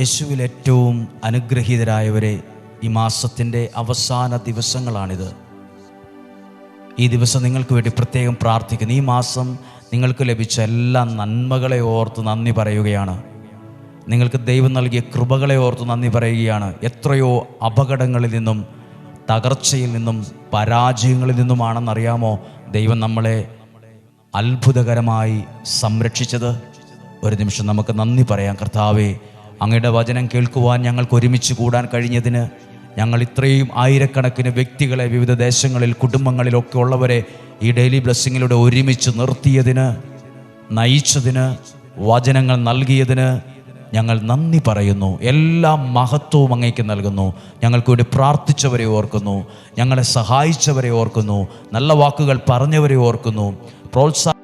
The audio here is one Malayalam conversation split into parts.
യേശുവിൽ ഏറ്റവും അനുഗ്രഹീതരായവരെ ഈ മാസത്തിന്റെ അവസാന ദിവസങ്ങളാണിത്. ഈ ദിവസം നിങ്ങൾക്ക് വേണ്ടി പ്രത്യേകം പ്രാർത്ഥിക്കുന്നു. ഈ മാസം നിങ്ങൾക്ക് ലഭിച്ച എല്ലാ നന്മകളെ ഓർത്ത് നന്ദി പറയുകയാണ്. നിങ്ങൾക്ക് ദൈവം നൽകിയ കൃപകളെ ഓർത്ത് നന്ദി പറയുകയാണ്. എത്രയോ അപകടങ്ങളിൽ നിന്നും തകർച്ചയിൽ നിന്നും പരാജയങ്ങളിൽ നിന്നുമാണെന്നറിയാമോ? ദൈവം നമ്മളെ അത്ഭുതകരമായി സംരക്ഷിച്ചത്. ഒരു നിമിഷം നമുക്ക് നന്ദി പറയാം. കർത്താവേ അങ്ങയുടെ വചനം കേൾക്കുവാൻ ഞങ്ങൾക്ക് ഒരുമിച്ച് കൂടാൻ കഴിഞ്ഞതിന് ഞങ്ങൾ ഇത്രയും ആയിരക്കണക്കിന് വ്യക്തികളെ വിവിധ ദേശങ്ങളിൽ കുടുംബങ്ങളിലൊക്കെ ഉള്ളവരെ ഈ ഡെയിലി ബ്ലെസ്സിങ്ങിലൂടെ ഒരുമിച്ച് നിർത്തിയതിന് നയിച്ചതിന് വചനങ്ങൾ നൽകിയതിന് ഞങ്ങൾ നന്ദി പറയുന്നു. എല്ലാ മഹത്വവും അങ്ങേക്ക് നൽകുന്നു. ഞങ്ങൾക്ക് വേണ്ടി പ്രാർത്ഥിച്ചവരെ ഓർക്കുന്നു. ഞങ്ങളെ സഹായിച്ചവരെ ഓർക്കുന്നു. നല്ല വാക്കുകൾ പറഞ്ഞവരെ ഓർക്കുന്നു. പ്രോത്സാഹ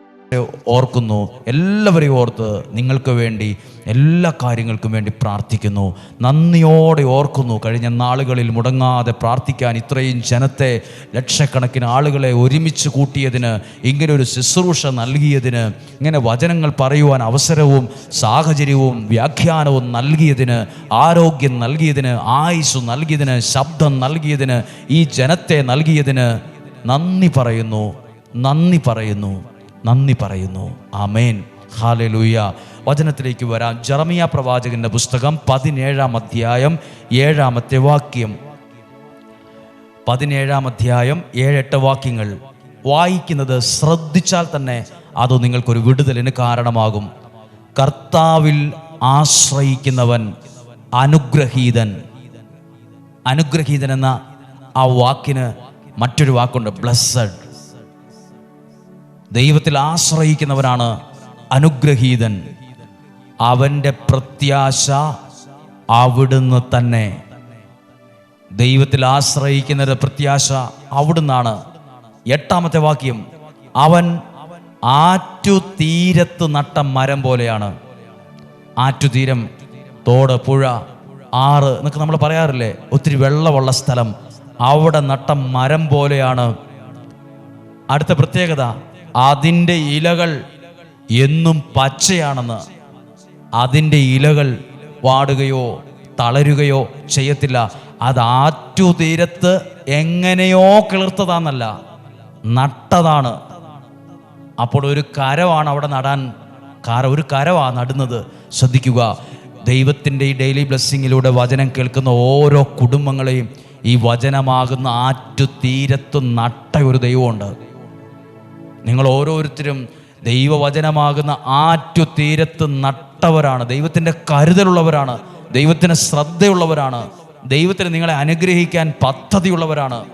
ഓർക്കുന്നു. എല്ലാവരെയും ഓർത്ത് നിങ്ങൾക്ക് വേണ്ടി എല്ലാ കാര്യങ്ങൾക്കും വേണ്ടി പ്രാർത്ഥിക്കുന്നു. നന്ദിയോടെ ഓർക്കുന്നു. കഴിഞ്ഞ നാളുകളിൽ മുടങ്ങാതെ പ്രാർത്ഥിക്കാൻ ഇത്രയും ജനത്തെ ലക്ഷക്കണക്കിന് ആളുകളെ ഒരുമിച്ച് കൂട്ടിയതിന് ഇങ്ങനെ ഒരു ശുശ്രൂഷ നൽകിയതിന് ഇങ്ങനെ വചനങ്ങൾ പറയുവാൻ അവസരവും സാഹചര്യവും വ്യാഖ്യാനവും നൽകിയതിന് ആരോഗ്യം നൽകിയതിന് ആയുസ് നൽകിയതിന് ശബ്ദം നൽകിയതിന് ഈ ജനത്തെ നൽകിയതിന് നന്ദി പറയുന്നു. നന്ദി പറയുന്നു. നന്ദി പറയുന്നു. ആമേൻ. ഹാലലൂയ വചനത്തിലേക്ക് വരാം. ജറമിയ പ്രവാചകന്റെ പുസ്തകം പതിനേഴാം അധ്യായം ഏഴാമത്തെ വാക്യം. പതിനേഴാം അധ്യായം ഏഴെട്ട് വാക്യങ്ങൾ. വായിക്കുന്നത് ശ്രദ്ധിച്ചാൽ തന്നെ അത് നിങ്ങൾക്കൊരു വിടുതലിന് കാരണമാകും. കർത്താവിൽ ആശ്രയിക്കുന്നവൻ അനുഗ്രഹീതൻ. അനുഗ്രഹീതൻ എന്ന ആ വാക്കിന് മറ്റൊരു വാക്കുണ്ട്. ബ്ലസ്സഡ്. ദൈവത്തിൽ ആശ്രയിക്കുന്നവനാണ് അനുഗ്രഹീതൻ. അവന്റെ പ്രത്യാശ അവിടുന്ന് തന്നെ. ദൈവത്തിൽ ആശ്രയിക്കുന്നവരുടെ പ്രത്യാശ അവിടുന്നാണ്. എട്ടാമത്തെ വാക്യം അവൻ ആറ്റുതീരത്ത് നട്ട മരം പോലെയാണ്. ആറ്റുതീരം തോട് പുഴ ആറ് എന്നൊക്കെ നമ്മൾ പറയാറില്ലേ? ഒത്തിരി വെള്ളമുള്ള സ്ഥലം. അവിടെ നട്ട മരം പോലെയാണ്. അടുത്ത പ്രത്യേകത അതിന്റെ ഇലകൾ എന്നും പച്ചയാണെന്ന്. അതിന്റെ ഇലകൾ വാടുകയോ തളരുകയോ ചെയ്യത്തില്ല. അത് ആറ്റുതീരത്ത് എങ്ങനെയോ കിളിർത്തതാന്നല്ല നട്ടതാണ്. അപ്പോൾ ഒരു കരമാണ് അവിടെ നടാൻ കാര ഒരു കരവാണ് നടുന്നത്. ശ്രദ്ധിക്കുക ദൈവത്തിന്റെ ഈ ഡെയിലി ബ്ലെസ്സിങ്ങിലൂടെ വചനം കേൾക്കുന്ന ഓരോ കുടുംബങ്ങളെയും ഈ വചനമാകുന്ന ആറ്റുതീരത്ത് നട്ട ഒരു ദൈവമുണ്ട്. നിങ്ങൾ ഓരോരുത്തരും ദൈവവചനമാകുന്ന ആറ്റുതീരത്ത് നട്ടവരാണ്. ദൈവത്തിന്റെ കരുതലുള്ളവരാണ്. ദൈവത്തിന് ശ്രദ്ധയുള്ളവരാണ്. ദൈവത്തിന് നിങ്ങളെ അനുഗ്രഹിക്കാൻ പദ്ധതിയുള്ളവരാണ്.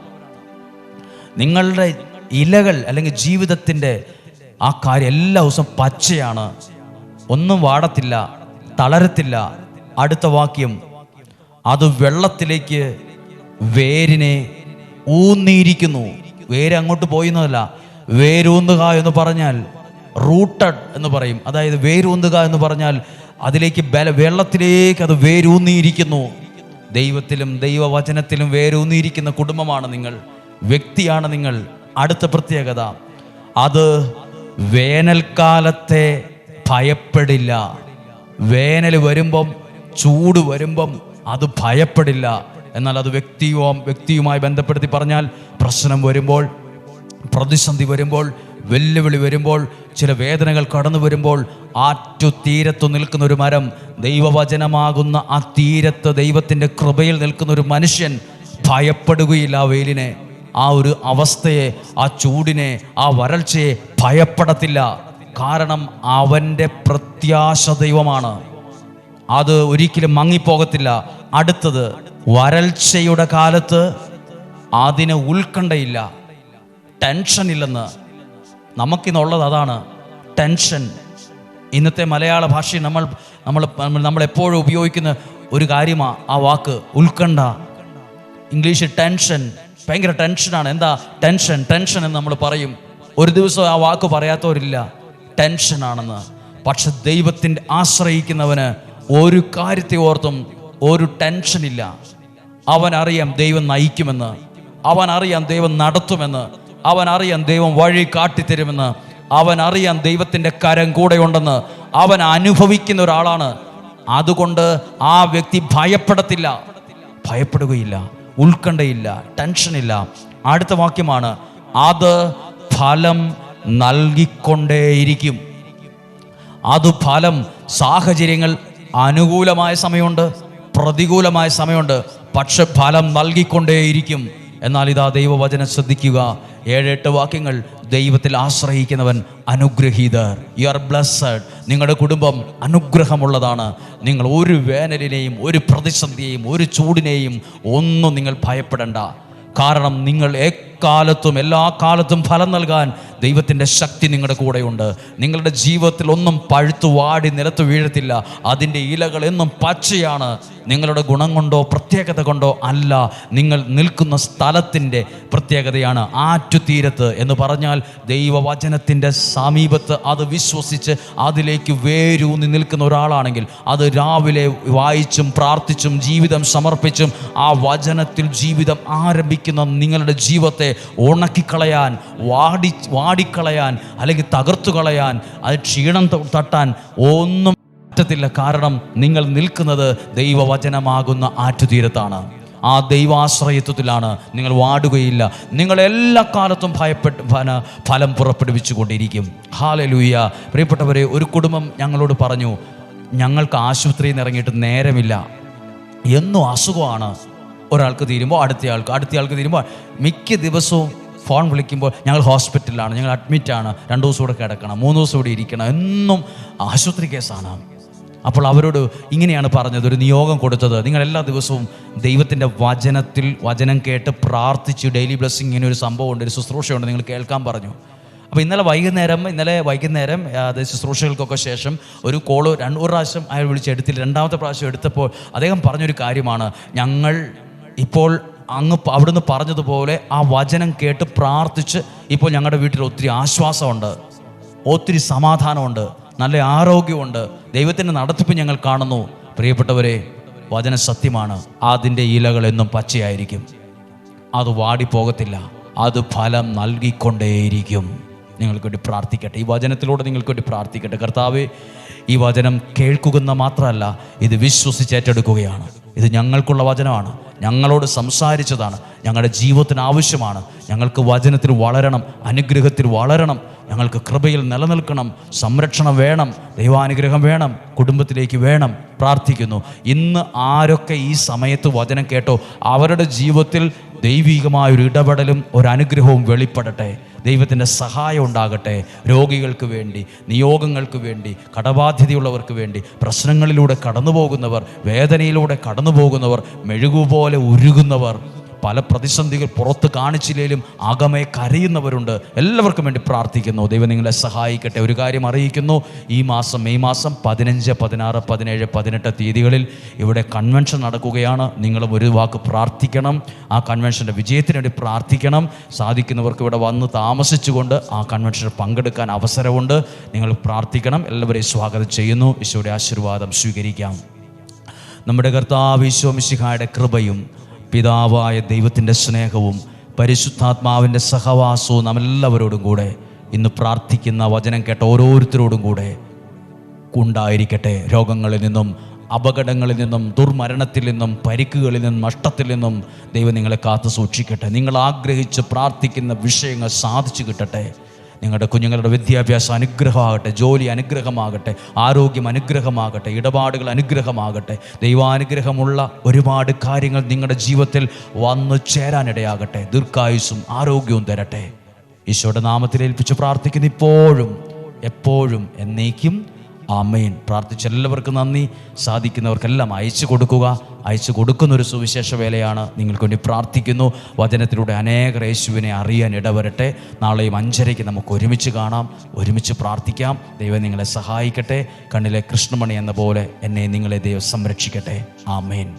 നിങ്ങളുടെ ഇലകൾ അല്ലെങ്കിൽ ജീവിതത്തിന്റെ ആ കാര്യം എല്ലാ ദിവസവും പച്ചയാണ്. ഒന്നും വാടത്തില്ല തളരത്തില്ല. അടുത്ത വാക്യം അത് വെള്ളത്തിലേക്ക് വേരിനെ ഊന്നിയിരിക്കുന്നു. വേര് അങ്ങോട്ട് പോയിന്നതല്ല വേരൂന്നുക എന്ന് പറഞ്ഞാൽ റൂട്ടഡ് എന്ന് പറയും. അതായത് വേരൂന്നുക എന്ന് പറഞ്ഞാൽ അതിലേക്ക് ബല വെള്ളത്തിലേക്ക് അത് വേരൂന്നിയിരിക്കുന്നു. ദൈവത്തിലും ദൈവവചനത്തിലും വേരൂന്നിയിരിക്കുന്ന കുടുംബമാണ് നിങ്ങൾ. വ്യക്തിയാണ് നിങ്ങൾ. അടുത്ത പ്രത്യേകത അത് വേനൽക്കാലത്തെ ഭയപ്പെടില്ല. വേനൽ വരുമ്പം ചൂട് വരുമ്പം അത് ഭയപ്പെടില്ല. എന്നാൽ അത് വ്യക്തിയോ വ്യക്തിയുമായി ബന്ധപ്പെടുത്തി പറഞ്ഞാൽ പ്രശ്നം വരുമ്പോൾ പ്രതിസന്ധി വരുമ്പോൾ വെല്ലുവിളി വരുമ്പോൾ ചില വേദനകൾ കടന്നു വരുമ്പോൾ ആറ്റു തീരത്തു നിൽക്കുന്ന ഒരു മരം ദൈവവചനമാകുന്ന ആ തീരത്ത് ദൈവത്തിന്റെ കൃപയിൽ നിൽക്കുന്ന ഒരു മനുഷ്യൻ ഭയപ്പെടുകയില്ല ആ വെയിലിനെ. ആ ഒരു അവസ്ഥയെ ആ ചൂടിനെ ആ വരൾച്ചയെ ഭയപ്പെടത്തില്ല. കാരണം അവന്റെ പ്രത്യാശ ദൈവമാണ്. അത് ഒരിക്കലും മങ്ങിപ്പോകത്തില്ല. അടുത്തത് വരൾച്ചയുടെ കാലത്ത് അതിന് ഉത്കണ്ഠയില്ല. ടെൻഷൻ ഇല്ലെന്ന് നമുക്കിന്നുള്ളത് അതാണ് ടെൻഷൻ ഇന്നത്തെ മലയാള ഭാഷയിൽ നമ്മൾ നമ്മൾ നമ്മൾ എപ്പോഴും ഉപയോഗിക്കുന്ന ഒരു കാര്യമാണ് ആ വാക്ക് ഉത്കണ്ഠ. ഇംഗ്ലീഷ് ടെൻഷൻ ഭയങ്കര ടെൻഷനാണ് എന്താ? ടെൻഷൻ ടെൻഷൻ എന്ന് നമ്മൾ പറയും. ഒരു ദിവസം ആ വാക്ക് പറയാത്തവരില്ല. ടെൻഷനാണെന്ന് പക്ഷെ ദൈവത്തിന്റെ ആശ്രയിക്കുന്നവന് ഒരു കാര്യത്തെ ഓർത്തും ഒരു ടെൻഷനില്ല അവൻ അറിയാം ദൈവം നയിക്കുമെന്ന്. അവൻ അറിയാം ദൈവം നടത്തുമെന്ന്. അവൻ അറിയാം ദൈവം വഴി കാട്ടിത്തരുമെന്ന്. അവൻ അറിയാം ദൈവത്തിന്റെ കരം കൂടെയുണ്ടെന്ന്. അവൻ അനുഭവിക്കുന്ന ഒരാളാണ്. അതുകൊണ്ട് ആ വ്യക്തി ഭയപ്പെടത്തില്ല. ഭയപ്പെടുകയില്ല. ഉത്കണ്ഠയില്ല. ടെൻഷനില്ല. അടുത്ത വാക്യമാണ്. അത് ഫലം നൽകിക്കൊണ്ടേയിരിക്കും. അത് ഫലം സാഹചര്യങ്ങൾ അനുകൂലമായ സമയമുണ്ട് പ്രതികൂലമായ സമയമുണ്ട്. പക്ഷെ ഫലം നൽകിക്കൊണ്ടേയിരിക്കും. എന്നാൽ ഇതാ ദൈവവചനം ശ്രദ്ധിക്കുക. ഏഴെട്ട് വാക്യങ്ങൾ ദൈവത്തിൽ ആശ്രയിക്കുന്നവൻ അനുഗ്രഹീതർ. യു ആർ ബ്ലസ്സഡ് നിങ്ങളുടെ കുടുംബം അനുഗ്രഹമുള്ളതാണ്. നിങ്ങൾ ഒരു വേനലിനെയും ഒരു പ്രതിസന്ധിയെയും ഒരു ചൂടിനെയും ഒന്നും നിങ്ങൾ ഭയപ്പെടേണ്ട. കാരണം നിങ്ങൾ എക്കാലത്തും എല്ലാ കാലത്തും ഫലം നൽകാൻ ദൈവത്തിന്റെ ശക്തി നിങ്ങളുടെ കൂടെയുണ്ട്. നിങ്ങളുടെ ജീവിതത്തിൽ ഒന്നും പഴുത്തു വാടി നിലത്ത് വീഴത്തില്ല. അതിന്റെ ഇലകൾ എന്നും പച്ചയാണ്. നിങ്ങളുടെ ഗുണം കൊണ്ടോ പ്രത്യേകത കൊണ്ടോ അല്ല. നിങ്ങൾ നിൽക്കുന്ന സ്ഥലത്തിന്റെ പ്രത്യേകതയാണ് ആറ്റുതീരത്ത് എന്ന് പറഞ്ഞാൽ ദൈവവചനത്തിന്റെ സമീപത്ത് അത് വിശ്വസിച്ച് അതിലേക്ക് വേരൂന്നി നിൽക്കുന്ന ഒരാളാണെങ്കിൽ അത് രാവിലെ വായിച്ചും പ്രാർത്ഥിച്ചും ജീവിതം സമർപ്പിച്ചും ആ വചനത്തിൽ ജീവിതം ആരംഭിക്കുന്ന നിങ്ങളുടെ ജീവിതത്തെ ഉണക്കിക്കളയാൻ വാടി വാടിക്കളയാൻ അല്ലെങ്കിൽ തകർത്തു കളയാൻ അത് ക്ഷീണം തട്ടാൻ ഒന്നും പറ്റത്തില്ല. കാരണം നിങ്ങൾ നിൽക്കുന്നത് ദൈവവചനമാകുന്ന ആറ്റുതീരത്താണ്. ആ ദൈവാശ്രയത്വത്തിലാണ് നിങ്ങൾ വാടുകയില്ല. നിങ്ങൾ എല്ലാ കാലത്തും ഭയപ്പെട്ട് ഫലം പുറപ്പെടുവിച്ചു കൊണ്ടിരിക്കും ഹാലലൂയ പ്രിയപ്പെട്ടവരെ ഒരു കുടുംബം ഞങ്ങളോട് പറഞ്ഞു ഞങ്ങൾക്ക് ആശുപത്രിയിൽ നിന്ന് ഇറങ്ങിയിട്ട് നേരമില്ല. എന്നും അസുഖമാണ്. ഒരാൾക്ക് തീരുമ്പോൾ അടുത്തയാൾക്ക് അടുത്തയാൾക്ക് തീരുമ്പോൾ മിക്ക ദിവസവും ഫോൺ വിളിക്കുമ്പോൾ ഞങ്ങൾ ഹോസ്പിറ്റലിലാണ് ഞങ്ങൾ അഡ്മിറ്റാണ് രണ്ട് ദിവസം കൂടെ കിടക്കണം മൂന്ന് ദിവസം കൂടെ ഇരിക്കണം എന്നും ആശുപത്രി കേസാണ്. അപ്പോൾ അവരോട് ഇങ്ങനെയാണ് പറഞ്ഞത് ഒരു നിയോഗം കൊടുത്തത്. നിങ്ങൾ എല്ലാ ദിവസവും ദൈവത്തിന്റെ വചനത്തിൽ വചനം കേട്ട് പ്രാർത്ഥിച്ച് ഡെയിലി ബ്ലെസ്സിങ് ഇങ്ങനെ ഒരു സംഭവമുണ്ട് ഒരു ശുശ്രൂഷയുണ്ട് നിങ്ങൾ കേൾക്കാൻ പറഞ്ഞു. അപ്പോൾ ഇന്നലെ വൈകുന്നേരം ഇന്നലെ വൈകുന്നേരം അത് ശുശ്രൂഷകൾക്കൊക്കെ ശേഷം ഒരു കോൾ രണ്ട് ഒരു പ്രാവശ്യം അയാൾ വിളിച്ച് എടുത്തില്ല. രണ്ടാമത്തെ പ്രാവശ്യം എടുത്തപ്പോൾ അദ്ദേഹം പറഞ്ഞൊരു കാര്യമാണ് ഞങ്ങൾ ഇപ്പോൾ അങ്ങ് അവിടുന്ന് പറഞ്ഞതുപോലെ ആ വചനം കേട്ട് പ്രാർത്ഥിച്ച് ഇപ്പോൾ ഞങ്ങളുടെ വീട്ടിൽ ഒത്തിരി ആശ്വാസമുണ്ട്. ഒത്തിരി സമാധാനമുണ്ട്. നല്ല ആരോഗ്യമുണ്ട്. ദൈവത്തിന്റെ നടത്തിപ്പ് ഞങ്ങൾ കാണുന്നു. പ്രിയപ്പെട്ടവരെ വചന സത്യമാണ്. അതിന്റെ ഇലകൾ എന്നും പച്ചയായിരിക്കും. അത് വാടിപ്പോകത്തില്ല. അത് ഫലം നൽകിക്കൊണ്ടേയിരിക്കും. നിങ്ങൾക്ക് വേണ്ടി പ്രാർത്ഥിക്കട്ടെ. ഈ വചനത്തിലൂടെ നിങ്ങൾക്ക് വേണ്ടി പ്രാർത്ഥിക്കട്ടെ. കർത്താവ് ഈ വചനം കേൾക്കുക മാത്രമല്ല ഇത് വിശ്വസിച്ചേറ്റെടുക്കുകയാണ് ഇത് ഞങ്ങൾക്കുള്ള വചനമാണ്. ഞങ്ങളോട് സംസാരിച്ചതാണ്. ഞങ്ങളുടെ ജീവിതത്തിന് ആവശ്യമാണ്. ഞങ്ങൾക്ക് വചനത്തിൽ വളരണം അനുഗ്രഹത്തിൽ വളരണം. ഞങ്ങൾക്ക് കൃപയിൽ നിലനിൽക്കണം സംരക്ഷണം വേണം ദൈവാനുഗ്രഹം വേണം കുടുംബത്തിലേക്ക് വേണം. പ്രാർത്ഥിക്കുന്നു. ഇന്ന് ആരൊക്കെ ഈ സമയത്ത് വചനം കേട്ടോ അവരുടെ ജീവിതത്തിൽ ദൈവികമായ ഒരു ഇടപെടലും ഒരു അനുഗ്രഹവും വെളിപ്പെടട്ടെ. ദൈവത്തിന്റെ സഹായം ഉണ്ടാകട്ടെ. രോഗികൾക്ക് വേണ്ടി നിയോഗങ്ങൾക്ക് വേണ്ടി കടബാധ്യതയുള്ളവർക്ക് വേണ്ടി പ്രശ്നങ്ങളിലൂടെ കടന്നു പോകുന്നവർ വേദനയിലൂടെ കടന്നു പോകുന്നവർ മെഴുകുപോലെ ഉരുകുന്നവർ. പല പ്രതിസന്ധികൾ പുറത്ത് കാണിച്ചില്ലെങ്കിലും അകമേ കരയുന്നവരുണ്ട്. എല്ലാവർക്കും വേണ്ടി പ്രാർത്ഥിക്കുന്നു. ദൈവം നിങ്ങളെ സഹായിക്കട്ടെ. ഒരു കാര്യം അറിയിക്കുന്നു. ഈ മാസം മെയ് മാസം പതിനഞ്ച് പതിനാറ് പതിനേഴ് പതിനെട്ട് തീയതികളിൽ ഇവിടെ കൺവെൻഷൻ നടക്കുകയാണ്. നിങ്ങളും ഒരു വാക്ക് പ്രാർത്ഥിക്കണം. ആ കൺവെൻഷന്റെ വിജയത്തിന് വേണ്ടി പ്രാർത്ഥിക്കണം. സാധിക്കുന്നവർക്ക് ഇവിടെ വന്ന് താമസിച്ചുകൊണ്ട് ആ കൺവെൻഷനിൽ പങ്കെടുക്കാൻ അവസരമുണ്ട്. നിങ്ങൾ പ്രാർത്ഥിക്കണം. എല്ലാവരെയും സ്വാഗതം ചെയ്യുന്നു. ഈശോയുടെ ആശീർവാദം സ്വീകരിക്കാം. നമ്മുടെ കർത്താവ് ഈശോ മിശിഹായുടെ കൃപയും പിതാവായ ദൈവത്തിന്റെ സ്നേഹവും പരിശുദ്ധാത്മാവിന്റെ സഹവാസവും നമ്മളെല്ലാവരോടും കൂടെ ഇന്ന് പ്രാർത്ഥിക്കുന്ന വചനം കേട്ട ഓരോരുത്തരോടും കൂടെ ഉണ്ടായിരിക്കട്ടെ. രോഗങ്ങളിൽ നിന്നും അപകടങ്ങളിൽ നിന്നും ദുർമരണത്തിൽ നിന്നും പരിക്കുകളിൽ നിന്നും നഷ്ടത്തിൽ നിന്നും ദൈവം നിങ്ങളെ കാത്തു സൂക്ഷിക്കട്ടെ നിങ്ങൾ ആഗ്രഹിച്ച് പ്രാർത്ഥിക്കുന്ന വിഷയങ്ങൾ സാധിച്ചു കിട്ടട്ടെ. നിങ്ങളുടെ കുഞ്ഞുങ്ങളുടെ വിദ്യാഭ്യാസം അനുഗ്രഹമാകട്ടെ ജോലി അനുഗ്രഹമാകട്ടെ ആരോഗ്യം അനുഗ്രഹമാകട്ടെ ഇടപാടുകൾ അനുഗ്രഹമാകട്ടെ. ദൈവാനുഗ്രഹമുള്ള ഒരുപാട് കാര്യങ്ങൾ നിങ്ങളുടെ ജീവിതത്തിൽ വന്നു ചേരാനിടയാകട്ടെ. ദീർഘായുസും ആരോഗ്യവും തരട്ടെ. ഈശോയുടെ നാമത്തിൽ ഏൽപ്പിച്ച് പ്രാർത്ഥിക്കുന്ന ഇപ്പോഴും എപ്പോഴും എന്നേക്കും ആമേൻ. പ്രാർത്ഥിച്ച എല്ലാവർക്കും നന്ദി. സാധിക്കുന്നവർക്കെല്ലാം അയച്ചു കൊടുക്കുക. അയച്ചു കൊടുക്കുന്ന ഒരു സുവിശേഷ വേലയാണ് നിങ്ങൾക്ക് വേണ്ടി പ്രാർത്ഥിക്കുന്നു. വചനത്തിലൂടെ അനേക യേശുവിനെ അറിയാൻ ഇടവരട്ടെ. നാളെയും അഞ്ചരയ്ക്ക് നമുക്ക് ഒരുമിച്ച് കാണാം. ഒരുമിച്ച് പ്രാർത്ഥിക്കാം. ദൈവം നിങ്ങളെ സഹായിക്കട്ടെ. കണ്ണിലെ കൃഷ്ണമണി എന്ന പോലെ എന്നെ നിങ്ങളെ ദൈവം സംരക്ഷിക്കട്ടെ. ആമേൻ.